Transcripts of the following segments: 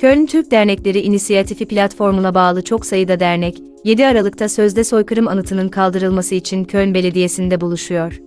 Köln Türk Dernekleri İnisiyatifi platformuna bağlı çok sayıda dernek, 7 Aralık'ta sözde soykırım anıtının kaldırılması için Köln Belediyesi'nde buluşuyor.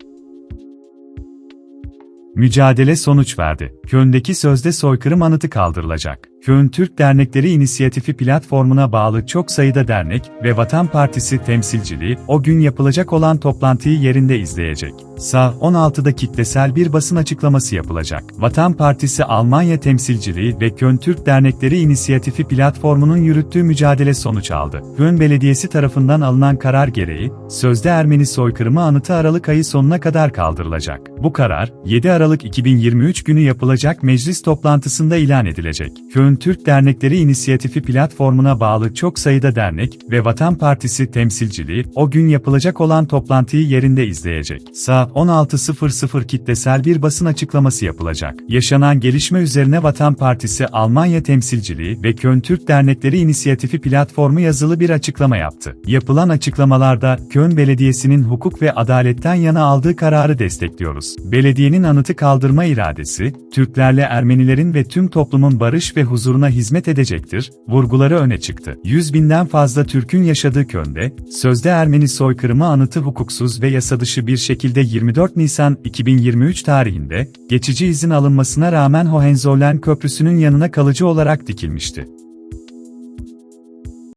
Mücadele sonuç verdi. Köln'deki sözde soykırım anıtı kaldırılacak. Köln Türk Dernekleri İnisiyatifi platformuna bağlı çok sayıda dernek ve Vatan Partisi temsilciliği o gün yapılacak olan toplantıyı yerinde izleyecek. Sa 16'da kitlesel bir basın açıklaması yapılacak. Vatan Partisi Almanya temsilciliği ve Köln Türk Dernekleri İnisiyatifi platformunun yürüttüğü mücadele sonuç aldı. Köln Belediyesi tarafından alınan karar gereği, sözde Ermeni soykırımı anıtı Aralık ayı sonuna kadar kaldırılacak. Bu karar, 7 Aralık 2023 günü yapılacak meclis toplantısında ilan edilecek. Köln Türk Dernekleri İnisiyatifi platformuna bağlı çok sayıda dernek ve Vatan Partisi temsilciliği o gün yapılacak olan toplantıyı yerinde izleyecek. Sa 16.00 kitlesel bir basın açıklaması yapılacak. Yaşanan gelişme üzerine Vatan Partisi Almanya temsilciliği ve Köln Türk Dernekleri İnisiyatifi platformu yazılı bir açıklama yaptı. Yapılan açıklamalarda Köln Belediyesi'nin hukuk ve adaletten yana aldığı kararı destekliyoruz. Belediyenin anıtı kaldırma iradesi, Türklerle Ermenilerin ve tüm toplumun barış ve huzuruna hizmet edecektir, vurguları öne çıktı. 100 binden fazla Türk'ün yaşadığı Köln'de, sözde Ermeni soykırımı anıtı hukuksuz ve yasadışı bir şekilde 24 Nisan 2023 tarihinde, geçici izin alınmasına rağmen Hohenzollern Köprüsü'nün yanına kalıcı olarak dikilmişti.